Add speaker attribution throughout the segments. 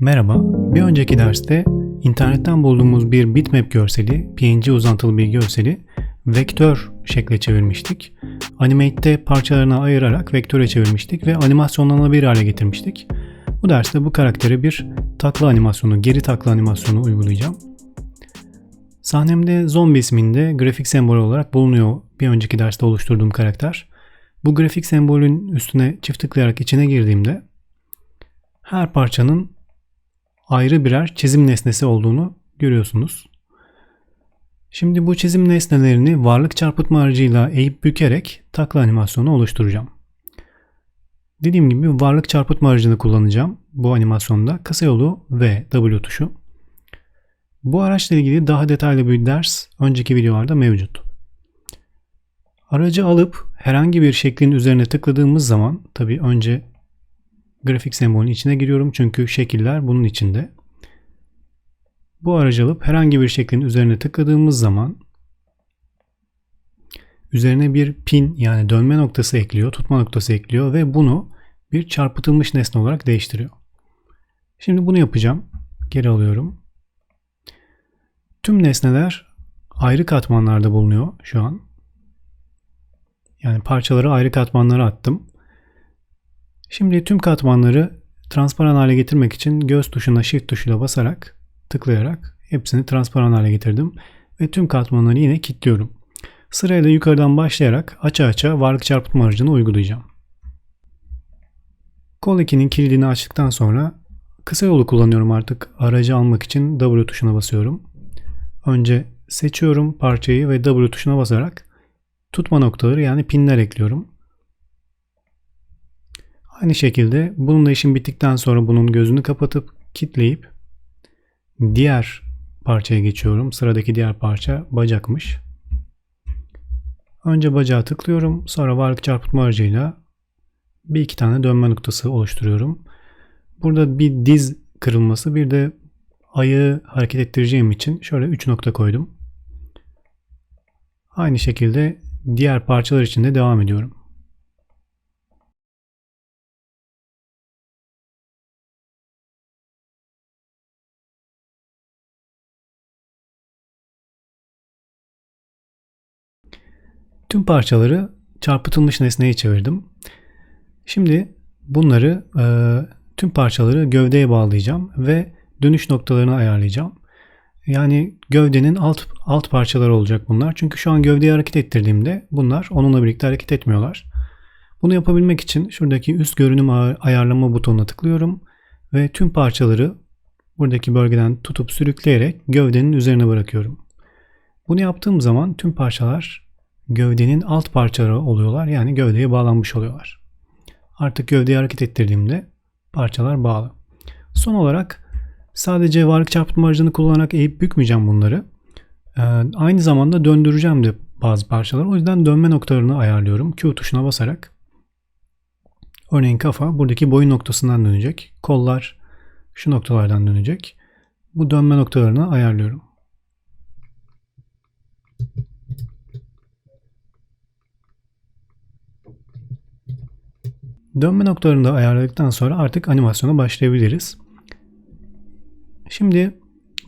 Speaker 1: Merhaba, bir önceki derste internetten bulduğumuz bir bitmap görseli, PNG uzantılı bir görseli vektör şekle çevirmiştik. Animate'de parçalarına ayırarak vektöre çevirmiştik ve animasyonlanabilir hale getirmiştik. Bu derste bu karaktere bir takla animasyonu, geri takla animasyonu uygulayacağım. Sahnemde zombi isminde grafik sembolü olarak bulunuyor bir önceki derste oluşturduğum karakter. Bu grafik sembolün üstüne çift tıklayarak içine girdiğimde her parçanın ayrı birer çizim nesnesi olduğunu görüyorsunuz. Şimdi bu çizim nesnelerini varlık çarpıtma aracıyla eğip bükerek takla animasyonu oluşturacağım. Dediğim gibi varlık çarpıtma aracını kullanacağım bu animasyonda. Kısa yolu ve W tuşu. Bu araçla ilgili daha detaylı bir ders önceki videolarda mevcut. Aracı alıp herhangi bir şeklin üzerine tıkladığımız zaman tabi önce grafik sembolün içine giriyorum çünkü şekiller bunun içinde. Bu aracı alıp herhangi bir şeklin üzerine tıkladığımız zaman üzerine bir pin yani dönme noktası ekliyor, tutma noktası ekliyor ve bunu bir çarpıtılmış nesne olarak değiştiriyor. Şimdi bunu yapacağım. Geri alıyorum. Tüm nesneler ayrı katmanlarda bulunuyor şu an. Yani parçaları ayrı katmanlara attım. Şimdi tüm katmanları transparan hale getirmek için göz tuşuna shift tuşuyla basarak tıklayarak hepsini transparan hale getirdim ve tüm katmanları yine kilitliyorum. Sırayla yukarıdan başlayarak aça aça varlık çarpıtma aracını uygulayacağım. Kol 2'nin kilidini açtıktan sonra kısa yolu kullanıyorum artık aracı almak için W tuşuna basıyorum. Önce seçiyorum parçayı ve W tuşuna basarak tutma noktaları yani pinler ekliyorum. Aynı şekilde bununla işim bittikten sonra bunun gözünü kapatıp kitleyip diğer parçaya geçiyorum. Sıradaki diğer parça bacakmış. Önce bacağı tıklıyorum. Sonra varlık çarpıtma aracıyla bir iki tane dönme noktası oluşturuyorum. Burada bir diz kırılması bir de ayağı hareket ettireceğim için şöyle 3 nokta koydum. Aynı şekilde diğer parçalar için de devam ediyorum. Tüm parçaları çarpıtılmış nesneye çevirdim. Şimdi bunları e, tüm parçaları gövdeye bağlayacağım ve dönüş noktalarını ayarlayacağım. Yani gövdenin alt alt parçaları olacak bunlar. Çünkü şu an gövdeyi hareket ettirdiğimde bunlar onunla birlikte hareket etmiyorlar. Bunu yapabilmek için şuradaki üst görünüm ayarlama butonuna tıklıyorum ve tüm parçaları buradaki bölgeden tutup sürükleyerek gövdenin üzerine bırakıyorum. Bunu yaptığım zaman tüm parçalar gövdenin alt parçaları oluyorlar. Yani gövdeye bağlanmış oluyorlar. Artık gövdeyi hareket ettirdiğimde parçalar bağlı. Son olarak sadece varlık çarpıtma aracını kullanarak eğip bükmeyeceğim bunları. Ee, aynı zamanda döndüreceğim de bazı parçaları. O yüzden dönme noktalarını ayarlıyorum. Q tuşuna basarak. Örneğin kafa buradaki boyun noktasından dönecek. Kollar şu noktalardan dönecek. Bu dönme noktalarını ayarlıyorum. Dönme noktalarını da ayarladıktan sonra artık animasyona başlayabiliriz. Şimdi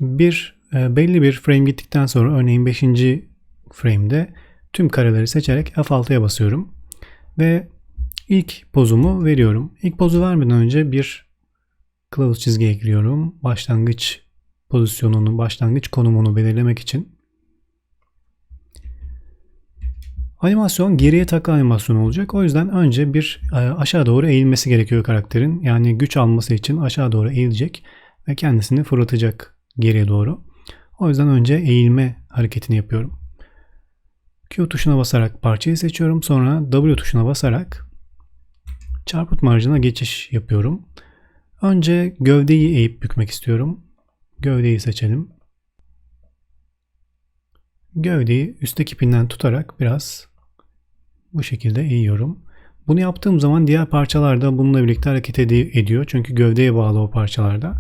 Speaker 1: bir e, belli bir frame gittikten sonra örneğin 5. frame'de tüm kareleri seçerek F6'ya basıyorum. Ve ilk pozumu veriyorum. İlk pozu vermeden önce bir kılavuz çizgi ekliyorum. Başlangıç pozisyonunu, başlangıç konumunu belirlemek için. Animasyon geriye takla animasyon olacak. O yüzden önce bir e, aşağı doğru eğilmesi gerekiyor karakterin. Yani güç alması için aşağı doğru eğilecek ve kendisini fırlatacak geriye doğru. O yüzden önce eğilme hareketini yapıyorum. Q tuşuna basarak parçayı seçiyorum. Sonra W tuşuna basarak çarpıtma aracına geçiş yapıyorum. Önce gövdeyi eğip bükmek istiyorum. Gövdeyi seçelim. Gövdeyi üstteki pinden tutarak biraz bu şekilde eğiyorum. Bunu yaptığım zaman diğer parçalar da bununla birlikte hareket ed- ediyor. Çünkü gövdeye bağlı o parçalarda.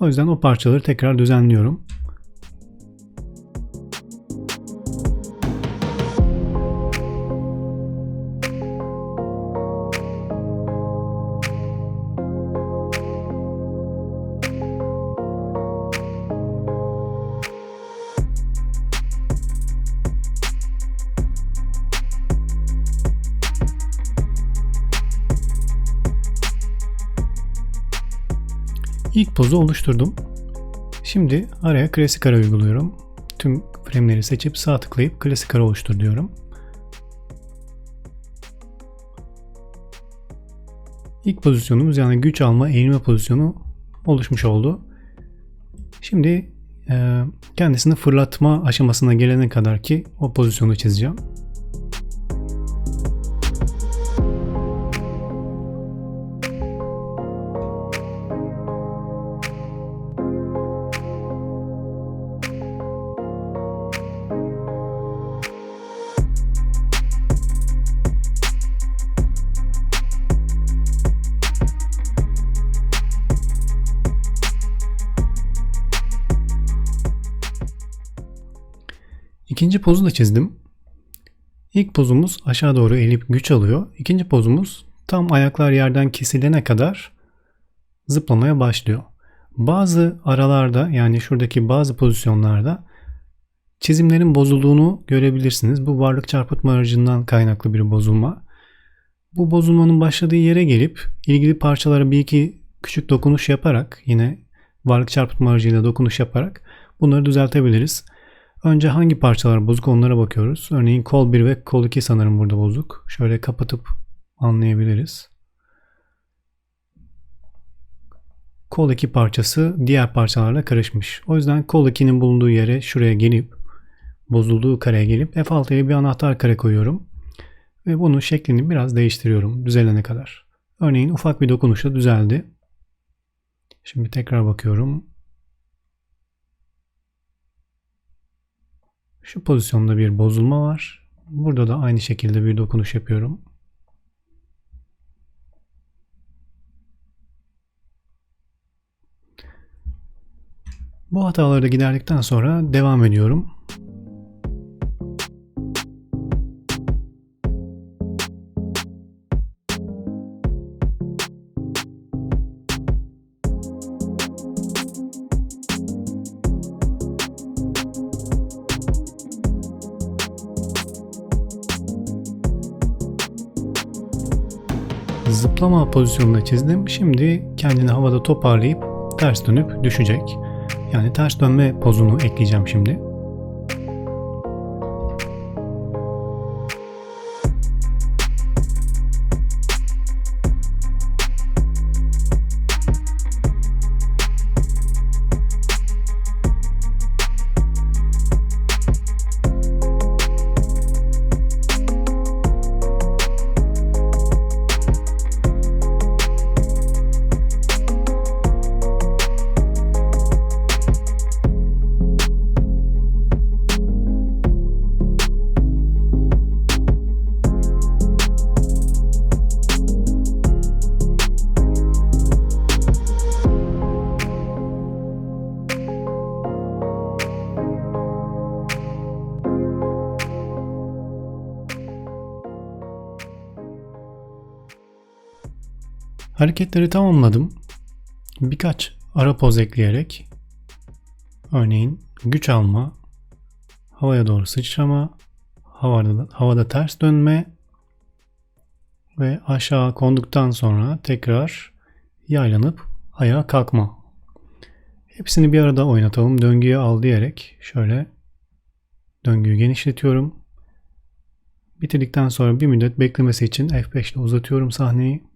Speaker 1: O yüzden o parçaları tekrar düzenliyorum. İlk pozu oluşturdum. Şimdi araya klasik ara uyguluyorum. Tüm frameleri seçip sağ tıklayıp klasik ara oluştur diyorum. İlk pozisyonumuz yani güç alma eğilme pozisyonu oluşmuş oldu. Şimdi kendisini fırlatma aşamasına gelene kadar ki o pozisyonu çizeceğim. İkinci pozu da çizdim. İlk pozumuz aşağı doğru eğilip güç alıyor. İkinci pozumuz tam ayaklar yerden kesilene kadar zıplamaya başlıyor. Bazı aralarda yani şuradaki bazı pozisyonlarda çizimlerin bozulduğunu görebilirsiniz. Bu varlık çarpıtma aracından kaynaklı bir bozulma. Bu bozulmanın başladığı yere gelip ilgili parçalara bir iki küçük dokunuş yaparak yine varlık çarpıtma aracıyla dokunuş yaparak bunları düzeltebiliriz. Önce hangi parçalar bozuk onlara bakıyoruz. Örneğin kol 1 ve kol 2 sanırım burada bozuk. Şöyle kapatıp anlayabiliriz. Kol 2 parçası diğer parçalarla karışmış. O yüzden kol 2'nin bulunduğu yere şuraya gelip bozulduğu kareye gelip F6'ya bir anahtar kare koyuyorum. Ve bunun şeklini biraz değiştiriyorum düzelene kadar. Örneğin ufak bir dokunuşla düzeldi. Şimdi tekrar bakıyorum. Şu pozisyonda bir bozulma var. Burada da aynı şekilde bir dokunuş yapıyorum. Bu hataları da giderdikten sonra devam ediyorum. Zıplama pozisyonunda çizdim. Şimdi kendini havada toparlayıp ters dönüp düşecek. Yani ters dönme pozunu ekleyeceğim şimdi. Hareketleri tamamladım. Birkaç ara poz ekleyerek örneğin güç alma, havaya doğru sıçrama, havada, havada ters dönme ve aşağı konduktan sonra tekrar yaylanıp ayağa kalkma. Hepsini bir arada oynatalım. Döngüye al diyerek şöyle döngüyü genişletiyorum. Bitirdikten sonra bir müddet beklemesi için F5 ile uzatıyorum sahneyi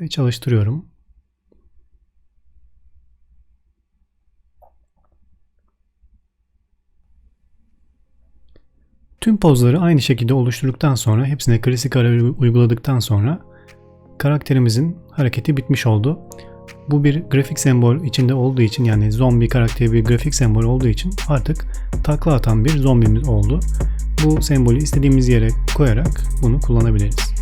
Speaker 1: ve çalıştırıyorum. Tüm pozları aynı şekilde oluşturduktan sonra hepsine klasik ara uyguladıktan sonra karakterimizin hareketi bitmiş oldu. Bu bir grafik sembol içinde olduğu için yani zombi karakteri bir grafik sembol olduğu için artık takla atan bir zombimiz oldu. Bu sembolü istediğimiz yere koyarak bunu kullanabiliriz.